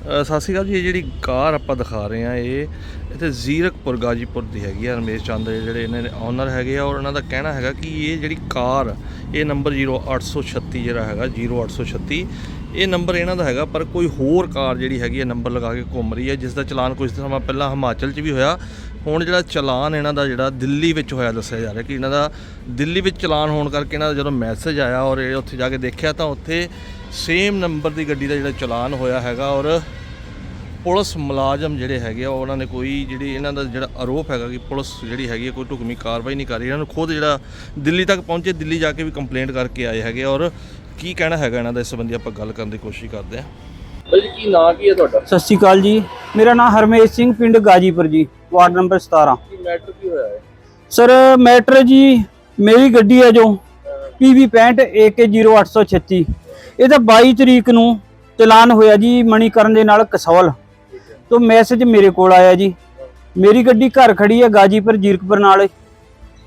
ਸਤਿ ਸ਼੍ਰੀ ਅਕਾਲ ਜੀ, ਇਹ ਜਿਹੜੀ ਕਾਰ ਆਪਾਂ ਦਿਖਾ ਰਹੇ ਆ ਇਹ ਇੱਥੇ ਜ਼ੀਰਕਪੁਰ, ਗਾਜੀਪੁਰ ਦੀ ਹੈਗੀ ਆ, ਰਮੇਸ਼ ਚੰਦ ਜਿਹੜੇ ਇਹਨਾਂ ਦੇ ਓਨਰ ਹੈਗੇ ਆ, ਔਰ ਇਹਨਾਂ ਦਾ ਕਹਿਣਾ ਹੈਗਾ ਕਿ ਇਹ ਜਿਹੜੀ ਕਾਰ, ਇਹ ਨੰਬਰ 0836 ਜਿਹੜਾ ਹੈਗਾ 0836 ਇਹ ਨੰਬਰ ਇਹਨਾਂ ਦਾ ਹੈਗਾ, ਪਰ ਕੋਈ ਹੋਰ ਕਾਰ ਜਿਹੜੀ ਹੈਗੀ ਹੈ ਨੰਬਰ ਲਗਾ ਕੇ ਘੁੰਮ ਰਹੀ ਹੈ ਜਿਸ ਦਾ ਚਲਾਨ ਕੁਝ ਸਮਾਂ ਪਹਿਲਾਂ ਹਿਮਾਚਲ 'ਚ ਵੀ ਹੋਇਆ। ਹੁਣ ਜਿਹੜਾ ਚਲਾਨ ਇਹਨਾਂ ਦਾ ਜਿਹੜਾ ਦਿੱਲੀ ਵਿੱਚ ਹੋਇਆ, ਦੱਸਿਆ ਜਾ ਰਿਹਾ ਕਿ ਇਹਨਾਂ ਦਾ ਦਿੱਲੀ ਵਿੱਚ ਚਲਾਨ ਹੋਣ ਕਰਕੇ ਇਹਨਾਂ ਦਾ ਜਦੋਂ ਮੈਸੇਜ ਆਇਆ ਔਰ ਇਹ ਉੱਥੇ ਜਾ ਕੇ ਦੇਖਿਆ, ਤਾਂ ਉੱਥੇ ਸੇਮ ਨੰਬਰ ਦੀ ਗੱਡੀ ਦਾ ਜਿਹੜਾ ਚਲਾਨ ਹੋਇਆ ਹੈਗਾ ਔਰ ਪੁਲਿਸ ਮੁਲਾਜ਼ਮ ਜਿਹੜੇ ਹੈਗੇ ਆ ਉਹਨਾਂ ਨੇ ਕੋਈ ਜਿਹੜੀ ਇਹਨਾਂ ਦਾ ਜਿਹੜਾ ਆਰੋਪ ਹੈਗਾ ਕਿ ਪੁਲਿਸ ਜਿਹੜੀ ਹੈਗੀ ਹੈ ਕੋਈ ਢੁਕਵੀਂ ਕਾਰਵਾਈ ਨਹੀਂ ਕਰ ਰਹੀ। ਇਹਨਾਂ ਨੂੰ ਖੁਦ ਜਿਹੜਾ ਦਿੱਲੀ ਤੱਕ ਪਹੁੰਚੇ ਦਿੱਲੀ ਜਾ ਕੇ ਵੀ ਕੰਪਲੇਂਟ ਕਰਕੇ ਆਏ ਹੈਗੇ ਔਰ ਕੀ ਕਹਿਣਾ ਹੈਗਾ ਇਹਨਾਂ ਦਾ ਇਸ ਸੰਬੰਧੀ ਆਪਾਂ ਗੱਲ ਕਰਨ ਦੀ ਕੋਸ਼ਿਸ਼ ਕਰਦੇ ਭਾਈ ਜੀ ਕੀ ਨਾਂ ਕੀ ਹੈ ਤੁਹਾਡਾ? ਸਤਿ ਸ਼੍ਰੀ ਅਕਾਲ ਜੀ। ਮੇਰਾ ਨਾਮ ਹਰਮੇਸ਼ ਸਿੰਘ ਪਿੰਡ ਗਾਜੀਪੁਰ ਜੀ ਵਾਰਡ ਨੰਬਰ 17 ਕੀ ਮੈਟਰ ਕੀ ਹੋਇਆ ਹੈ? ਸਰ ਮੈਟਰ ਜੀ ਮੇਰੀ ਗੱਡੀ ਹੈ ਜੋ PV 65 AK0836 ਇਹ ਤਾਂ 22 ਤਰੀਕ ਨੂੰ ਚਲਾਨ ਹੋਇਆ ਜੀ ਮਣੀਕਰਨ ਦੇ ਨਾਲ ਕਸੌਲ। ਤੋਂ ਮੈਸੇਜ ਮੇਰੇ ਕੋਲ ਆਇਆ ਜੀ। ਮੇਰੀ ਗੱਡੀ ਘਰ ਖੜੀ ਹੈ ਗਾਜੀਪੁਰ, ਜੀਰਕਪੁਰ ਨਾਲ।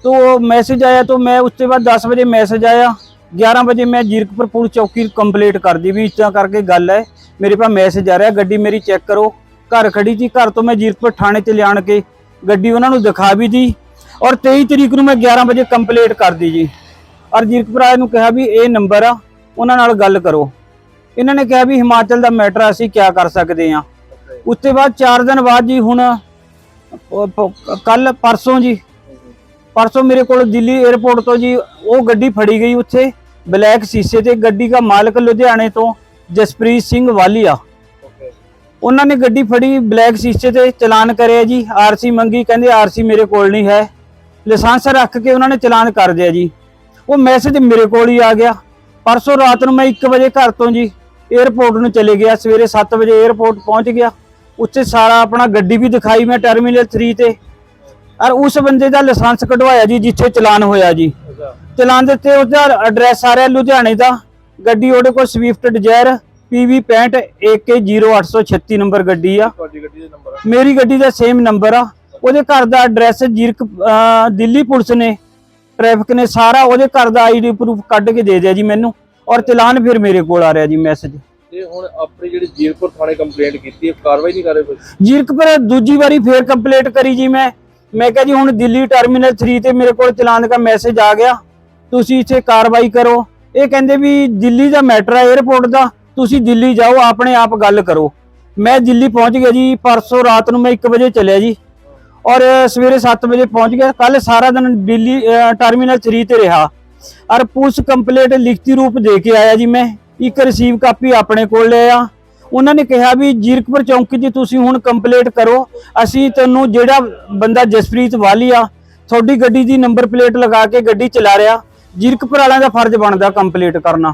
ਤੋਂ ਮੈਸੇਜ ਆਇਆ ਤੋਂ ਮੈਂ ਉਸ ਤੋਂ ਬਾਅਦ 10 ਵਜੇ ਮੈਸੇਜ ਆਇਆ। 11 ਵਜੇ ਮੈਂ ਜੀਰਕਪੁਰ ਪੁਲਿਸ ਚੌਕੀ ਕੰਪਲੀਟ ਕਰਦੀ ਵੀ ਇਦਾਂ ਕਰਕੇ ਗੱਲ ਹੈ। ਮੇਰੇ ਪਾਸ ਮੈਸੇਜ ਆ ਰਿਹਾ, ਗੱਡੀ ਮੇਰੀ ਚੈੱਕ ਕਰੋ। ਘਰ ਖੜੀ ਸੀ, ਘਰ ਤੋਂ ਮੈਂ ਜੀਰਕਪੁਰ ਥਾਣੇ ਚ ਲਿਆਣ ਕੇ ਗੱਡੀ ਉਹਨਾਂ ਨੂੰ ਦਿਖਾ ਵੀ ਦੀ। ਔਰ 23 ਤਰੀਕ ਨੂੰ ਮੈਂ 11 ਵਜੇ ਕੰਪਲੀਟ ਕਰਦੀ ਜੀ। ਔਰ ਜੀਰਕਪੁਰ ਆਏ ਨੂੰ ਕਿਹਾ ਵੀ ਇਹ ਨੰਬਰ ਆ। ਉਹਨਾਂ ਨਾਲ ਗੱਲ ਕਰੋ। ਇਹਨਾਂ ਨੇ ਕਿਹਾ ਵੀ ਹਿਮਾਚਲ ਦਾ ਮੈਟਰ ਅਸੀਂ ਕੀ ਕਰ ਸਕਦੇ ਆ ਉਸ ਤੋਂ ਬਾਅਦ 4 ਦਿਨ ਬਾਅਦ ਜੀ ਹੁਣ ਕੱਲ ਪਰਸੋਂ ਜੀ ਪਰਸੋਂ ਮੇਰੇ ਕੋਲ ਦਿੱਲੀ 에ਅਰਪੋਰਟ ਤੋਂ ਜੀ ਉਹ ਗੱਡੀ ਫੜੀ ਗਈ ਉੱਥੇ ਬਲੈਕ ਸ਼ੀਸ਼ੇ ਤੇ ਗੱਡੀ ਦਾ ਮਾਲਕ ਲੁਧਿਆਣੇ ਤੋਂ ਜਸਪ੍ਰੀਤ ਸਿੰਘ ਵਾਲੀਆ। ਉਹਨਾਂ ਨੇ ਗੱਡੀ ਫੜੀ ਬਲੈਕ ਸ਼ੀਸ਼ੇ ਤੇ ਚਲਾਨ ਕਰਿਆ ਜੀ ਆਰਸੀ ਮੰਗੀ ਕਹਿੰਦੇ ਆਰਸੀ ਮੇਰੇ ਕੋਲ ਨਹੀਂ ਹੈ। ਲਾਇਸੈਂਸ ਰੱਖ ਕੇ ਉਹਨਾਂ ਨੇ ਚਲਾਨ ਕਰ ਦਿਆ ਜੀ। ਉਹ ਮੈਸੇਜ ਮੇਰੇ ਕੋਲ ਹੀ ਆ ਗਿਆ। ਪਰਸੋਂ ਰਾਤ ਨੂੰ ਮੈਂ 1 ਵਜੇ ਘਰ ਤੋਂ ਜੀ 에ਅਰਪੋਰਟ ਨੂੰ ਚਲੇ ਗਿਆ ਸਵੇਰੇ 7 ਵਜੇ 에ਅਰਪੋਰਟ ਪਹੁੰਚ ਗਿਆ। ਉੱਥੇ ਸਾਰਾ ਆਪਣਾ ਗੱਡੀ ਵੀ ਦਿਖਾਈ ਮੈਂ ਟਰਮੀਨਲ 3 ਤੇ। ਔਰ ਉਸ ਬੰਦੇ ਦਾ ਲਾਇਸੈਂਸ ਕਢਵਾਇਆ ਜੀ ਜਿੱਥੇ ਚਲਾਨ ਹੋਇਆ ਜੀ। ਚਲਾਨ ਦੇ ਉੱਤੇ ਉਹਦਾ ਐਡਰੈਸ ਆ ਰਿਹਾ ਲੁਧਿਆਣੇ ਦਾ। ਗੱਡੀ ਉਹਦੇ ਕੋਲ Swift Dzire PV 65 AK0836 number ਗੱਡੀ ਆ। ਮੇਰੀ ਗੱਡੀ ਦਾ ਸੇਮ ਨੰਬਰ ਆ। ਉਹਦੇ ਘਰ ਦਾ ਐਡਰੈਸ ਜੀਰਕ ਦਿੱਲੀ ਪੁਲਿਸ ਨੇ ਟ੍ਰੈਫਿਕ ਨੇ ਸਾਰਾ ਉਹਦੇ ਘਰ ਦਾ ਆਈਡੀ ਪ੍ਰੂਫ ਕੱਢ ਕੇ ਦੇ ਦਿਆ ਜੀ ਮੈਨੂੰ ਔਰ ਚਲਾਨ ਫਿਰ ਮੇਰੇ ਕੋਲ ਆ ਰਿਹਾ ਜੀ ਮੈਸੇਜ ਤੇ ਹੁਣ ਆਪਣੀ ਜਿਹੜੀ ਜੀਰਪੁਰ ਥਾਣੇ ਕੰਪਲੇਂਟ ਕੀਤੀ ਹੈ ਕਾਰਵਾਈ ਨਹੀਂ ਕਰ ਰਹੇ ਕੋਈ? ਜੀਰਕਪੁਰ ਦੂਜੀ ਵਾਰੀ ਫੇਰ ਕੰਪਲੀਟ ਕਰੀ ਜੀ ਮੈਂ। ਮੈਂ ਕਿਹਾ ਜੀ ਹੁਣ ਦਿੱਲੀ ਟਰਮੀਨਲ 3 ਤੇ ਮੇਰੇ ਕੋਲ ਚਲਾਨ ਦਾ ਮੈਸੇਜ ਆ ਗਿਆ। ਤੁਸੀਂ ਇੱਥੇ ਕਾਰਵਾਈ ਕਰੋ। ਇਹ ਕਹਿੰਦੇ ਵੀ ਦਿੱਲੀ ਦਾ ਮੈਟਰ ਹੈ 에ਅਰਪੋਰਟ ਦਾ। ਤੁਸੀਂ ਦਿੱਲੀ ਜਾਓ ਆਪਣੇ ਆਪ ਗੱਲ ਕਰੋ। ਮੈਂ ਦਿੱਲੀ ਪਹੁੰਚ ਗਿਆ ਜੀ ਪਰਸੋਂ ਰਾਤ ਨੂੰ ਮੈਂ 1 ਵਜੇ ਚੱਲਿਆ ਜੀ। ਔਰ ਸਵੇਰੇ 7 ਵਜੇ ਪਹੁੰਚ ਗਿਆ। ਕੱਲ ਸਾਰਾ ਦਿਨ ਦਿੱਲੀ ਟਰਮੀਨਲ 3 ਤੇ ਰਿਹਾ। ਔਰ ਪੁਲਿਸ ਕੰਪਲੀਟ ਲਿਖਤੀ ਰੂਪ ਦੇ ਕੇ ਆਇਆ ਜੀ ਮੈਂ। ਇੱਕ ਰਿਸੀਵ ਕਾਪੀ ਆਪਣੇ ਕੋਲ ਲਿਆ ਉਹਨਾਂ ਨੇ ਕਿਹਾ ਵੀ ਜੀਰਕਪੁਰ ਚੌਂਕੀ 'ਚ ਤੁਸੀਂ ਹੁਣ ਕੰਪਲੀਟ ਕਰੋ। ਅਸੀਂ ਤੁਹਾਨੂੰ ਜਿਹੜਾ ਬੰਦਾ ਜਸਪ੍ਰੀਤ ਵਾਲੀ ਆ ਤੁਹਾਡੀ ਗੱਡੀ ਦੀ ਨੰਬਰ ਪਲੇਟ ਲਗਾ ਕੇ ਗੱਡੀ ਚਲਾ ਰਿਹਾ। ਜੀਰਕਪੁਰ ਵਾਲਿਆਂ ਦਾ ਫਰਜ਼ ਬਣਦਾ ਕੰਪਲੀਟ ਕਰਨਾ।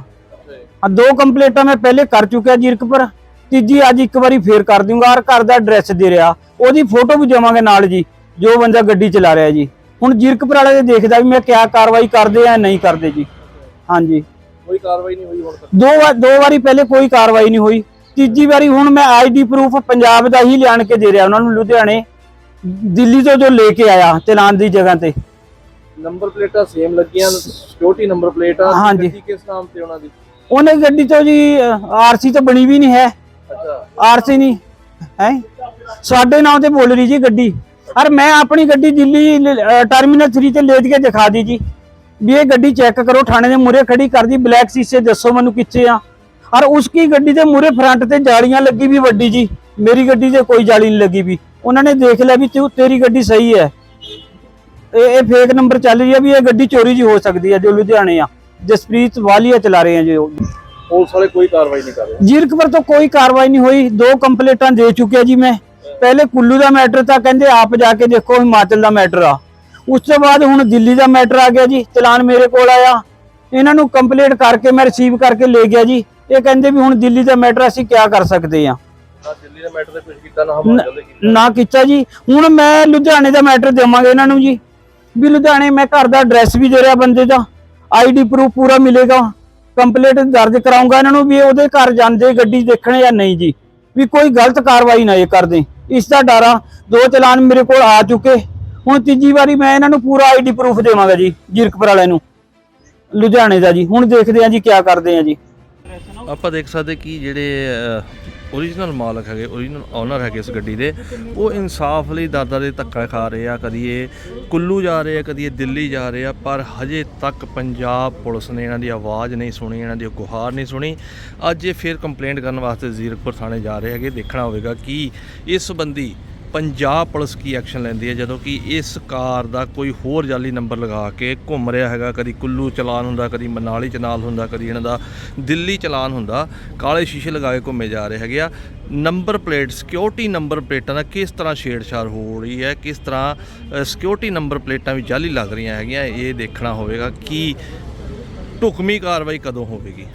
ਆ ਦੋ ਕੰਪਲੀਟਾਂ ਮੈਂ ਪਹਿਲੇ ਕਰ ਚੁੱਕਿਆ ਜੀਰਕਪੁਰ। ਤੀਜੀ ਅੱਜ ਇੱਕ ਵਾਰੀ ਫੇਰ ਕਰ ਦੂੰਗਾ ਔਰ ਘਰ ਦਾ ਐਡਰੈਸ ਦੇ ਰਿਹਾ। ਉਹਦੀ ਫੋਟੋ ਵੀ ਦੇਵਾਂਗੇ ਨਾਲ ਜੀ ਜੋ ਬੰਦਾ ਗੱਡੀ ਚਲਾ ਰਿਹਾ ਜੀ। ਹੁਣ ਜੀਰਕਪੁਰ ਵਾਲੇ ਦੇ ਦੇਖਦਾ ਵੀ ਮੈਂ ਕਿਆ ਕਾਰਵਾਈ ਕਰਦੇ ਆ ਨਹੀਂ ਕਰਦੇ ਜੀ। ਹਾਂਜੀ। ਕੋਈ ਕਾਰਵਾਈ ਨਹੀਂ ਹੋਈ ਹੁਣ ਤੱਕ। ਦੋ ਵਾਰ ਦੋ ਵਾਰੀ ਪਹਿਲੇ ਕੋਈ ਕਾਰਵਾਈ ਨਹੀਂ ਹੋਈ। ਤੀਜੀ ਵਾਰੀ ਹੁਣ ਮੈਂ ਆਈਡੀ ਪ੍ਰੂਫ ਪੰਜਾਬ ਦਾ ਹੀ ਲਿਆਣ ਕੇ ਦੇ ਰਿਹਾ ਉਹਨਾਂ ਨੂੰ ਲੁਧਿਆਣੇ। ਦਿੱਲੀ ਤੋਂ ਜੋ ਲੈ ਕੇ ਆਇਆ ਚਲਾਨ ਦੀ ਜਗ੍ਹਾ ਤੇ। ਨੰਬਰ ਪਲੇਟਾਂ ਸੇਮ ਲੱਗੀਆਂ ਸਿਕਿਉਰਿਟੀ ਨੰਬਰ ਪਲੇਟਾਂ। ਹਾਂਜੀ। ਕਿਸ ਨਾਮ ਤੇ ਉਹਨਾਂ ਦੀ? ਉਹਨੇ ਗੱਡੀ ਤੋਂ ਜੀ ਆਰਸੀ ਤਾਂ ਬਣੀ ਵੀ ਨਹੀਂ ਹੈ। ਆਰਸੀ ਨਹੀਂ, ਹੈ? ਸਾਡੇ ਨਾਮ ਤੇ ਬੋਲ ਰਹੀ ਜੀ ਗੱਡੀ। ਔਰ ਮੈਂ ਆਪਣੀ ਗੱਡੀ ਦਿੱਲੀ ਟਰਮੀਨਲ 3 ਤੇ ਲੇਟ ਕੇ ਦਿਖਾ ਦੀ ਜੀ। ਵੀ ਇਹ ਗੱਡੀ ਚੈੱਕ ਕਰੋ, ਥਾਣੇ ਦੇ ਮੂਰੇ ਖੜੀ ਕਰਦੀ ਬਲੈਕ ਸੀਸੇ ਦੱਸੋ ਮੈਨੂੰ ਕਿੱਥੇ ਆ। ਔਰ ਉਸकी ਗੱਡੀ ਦੇ ਮੂਰੇ ਫਰੰਟ ਤੇ ਜਾਲੀਆਂ ਲੱਗੀ ਵੀ ਵੱਡੀ ਜੀ। ਮੇਰੀ ਗੱਡੀ ਤੇ ਕੋਈ ਜਾਲੀ ਨਹੀਂ ਲੱਗੀ ਵੀ। ਉਹਨਾਂ ਨੇ ਦੇਖ ਲਿਆ ਵੀ ਤੂੰ, ਤੇਰੀ ਗੱਡੀ ਸਹੀ ਹੈ। ਇਹ ਇਹ ਫੇਕ ਨੰਬਰ ਚੱਲ ਰਹੀ ਹੈ ਵੀ ਇਹ ਗੱਡੀ ਚੋਰੀ ਜੀ ਹੋ ਸਕਦੀ ਹੈ, ਜੋ ਲੁਧਿਆਣੇ ਆ। ਜਸਪ੍ਰੀਤ ਵਾਲੀਆ ਚਲਾ ਰਹੇ ਆ ਜੀ ਉਹ। ਪੁਲਿਸ ਵਾਲੇ ਕੋਈ ਕਾਰਵਾਈ ਨਹੀਂ ਕਰ ਰਹੇ। ਜੀਰਕਪੁਰ ਤੋਂ ਕੋਈ ਕਾਰਵਾਈ ਨਹੀਂ ਹੋਈ। ਦੋ ਕੰਪਲੀਟਾਂ ਦੇ ਚੁੱਕਿਆ ਜੀ ਮੈਂ। ਪਹਿਲੇ ਕੁੱਲੂ ਦਾ ਮੈਟਰ ਤਾਂ ਕਹਿੰਦੇ ਆਪ ਜਾ ਕੇ ਦੇਖੋ ਹਿਮਾਚਲ ਦਾ ਮੈਟਰ ਆ। ਉਸ ਤੋਂ ਬਾਅਦ ਹੁਣ ਦਿੱਲੀ ਦਾ ਮੈਟਰ ਆ ਗਿਆ ਜੀ। ਚਲਾਨ ਮੇਰੇ ਕੋਲ ਆਇਆ। ਇਹਨਾਂ ਨੂੰ ਕੰਪਲੀਟ ਕਰਕੇ ਮੈਂ ਰਿਸੀਵ ਕਰਕੇ ਲੈ ਗਿਆ ਜੀ। ਇਹ ਕਹਿੰਦੇ ਵੀ ਹੁਣ ਦਿੱਲੀ ਦਾ ਮੈਟਰ ਅਸੀਂ ਕੀ ਕਰ ਸਕਦੇ ਆ। ਨਾ ਦਿੱਲੀ ਦੇ ਮੈਟਰ ਤੇ ਕੁਝ ਕੀਤਾ ਨਾ ਹਿਮਾਚਲ ਦੇ ਕੀਤਾ। ਨਾ ਕੀਤਾ ਜੀ। ਹੁਣ ਮੈਂ ਲੁਧਿਆਣੇ ਦਾ ਮੈਟਰ ਦੇਵਾਂਗਾ ਇਹਨਾਂ ਨੂੰ ਜੀ। ਵੀ ਲੁਧਿਆਣੇ ਮੈਂ ਘਰ ਦਾ ਐਡਰੈਸ ਵੀ ਦੇ ਰਿਹਾ ਬੰਦੇ ਦਾ। ਆਈਡੀ ਪ੍ਰੂਫ ਪੂਰਾ ਮਿਲੇਗਾ। ਕੰਪਲੀਟ ਦਰਜ ਕਰਾਉਂਗਾ ਇਹਨਾਂ ਨੂੰ ਵੀ ਉਹਦੇ ਘਰ ਜਾਂਦੇ ਗੱਡੀ ਦੇਖਣ ਜਾਂ ਨਹੀਂ ਜੀ। ਵੀ ਕੋਈ ਗਲਤ ਕਾਰਵਾਈ ਨਾ ਇਹ ਕਰਦੇ। ਇਸ ਦਾ ਡਰ ਦੋ ਚਲਾਨ ਮੇਰੇ ਕੋਲ ਆ ਚੁੱਕੇ। ਹੁਣ ਤੀਜੀ ਵਾਰੀ ਮੈਂ ਇਹਨਾਂ ਨੂੰ ਪੂਰਾ ਆਈਡੀ ਪ੍ਰੂਫ ਦੇਵਾਂਗਾ ਜੀ, ਜੀਰਕਪੁਰ ਵਾਲਿਆਂ ਨੂੰ। ਲੁਧਿਆਣੇ ਦਾ ਜੀ। ਹੁਣ ਦੇਖਦੇ ਆ ਜੀ ਕੀ ਕਰਦੇ ਆ ਜੀ। ਆਪਾਂ ਦੇਖ ਸਕਦੇ ਕਿ ਜਿਹੜੇ ਅ, ਓਰੀਜਨਲ ਮਾਲਕ ਹੈਗੇ ਓਰੀਜਨਲ ਓਨਰ ਹੈਗੇ ਇਸ ਗੱਡੀ ਦੇ। ਉਹ ਇਨਸਾਫ ਲਈ ਦਾਦਾ ਦੇ ਧੱਕਾ ਖਾ ਰਹੇ ਆ ਕਦੀ ਇਹ ਕੁੱਲੂ ਜਾ ਰਹੇ ਆ ਕਦੀ ਇਹ ਦਿੱਲੀ ਜਾ ਰਹੇ ਆ ਪਰ ਹਜੇ ਤੱਕ ਪੰਜਾਬ ਪੁਲਿਸ ਨੇ ਇਹਨਾਂ ਦੀ ਆਵਾਜ਼ ਨਹੀਂ ਸੁਣੀ ਇਹਨਾਂ ਦੀ ਗੁਹਾਰ ਨਹੀਂ ਸੁਣੀ। ਅੱਜ ਇਹ ਫਿਰ ਕੰਪਲੇਂਟ ਕਰਨ ਵਾਸਤੇ ਜ਼ੀਰਕਪੁਰ ਥਾਣੇ ਜਾ ਰਹੇ ਹੈਗੇ ਦੇਖਣਾ ਹੋਵੇਗਾ ਕਿ ਇਸ ਸੰਬੰਧੀ ਪੰਜਾਬ ਪੁਲਿਸ ਕੀ ਐਕਸ਼ਨ ਲੈਂਦੀ ਹੈ? ਜਦੋਂ ਕਿ ਇਸ ਕਾਰ ਦਾ ਕੋਈ ਹੋਰ ਜਾਲੀ ਨੰਬਰ ਲਗਾ ਕੇ ਘੁੰਮ ਰਿਹਾ ਹੈਗਾ, ਕਦੀ ਕੁੱਲੂ ਚਲਾਨ ਹੁੰਦਾ, ਕਦੀ ਮਨਾਲੀ ਚਲਾਨ ਹੁੰਦਾ, ਕਦੀ ਇਹਨਾਂ ਦਾ ਦਿੱਲੀ ਚਲਾਨ ਹੁੰਦਾ, ਕਾਲੇ ਸ਼ੀਸ਼ੇ ਲਗਾ ਕੇ ਘੁੰਮੇ ਜਾ ਰਹੇ ਹੈਗੇ ਆ। ਨੰਬਰ ਪਲੇਟ, ਸਿਕਿਉਰਿਟੀ ਨੰਬਰ ਪਲੇਟਾਂ ਦਾ ਕਿਸ ਤਰ੍ਹਾਂ ਛੇੜਛਾੜ ਹੋ ਰਹੀ ਹੈ? ਕਿਸ ਤਰ੍ਹਾਂ ਸਿਕਿਉਰਿਟੀ ਨੰਬਰ ਪਲੇਟਾਂ ਵੀ ਜਾਲੀ ਲੱਗ ਰਹੀਆਂ ਹੈਗੀਆਂ? ਇਹ ਦੇਖਣਾ ਹੋਵੇਗਾ ਕਿ ਢੁਕਵੀਂ ਕਾਰਵਾਈ ਕਦੋਂ ਹੋਵੇਗੀ?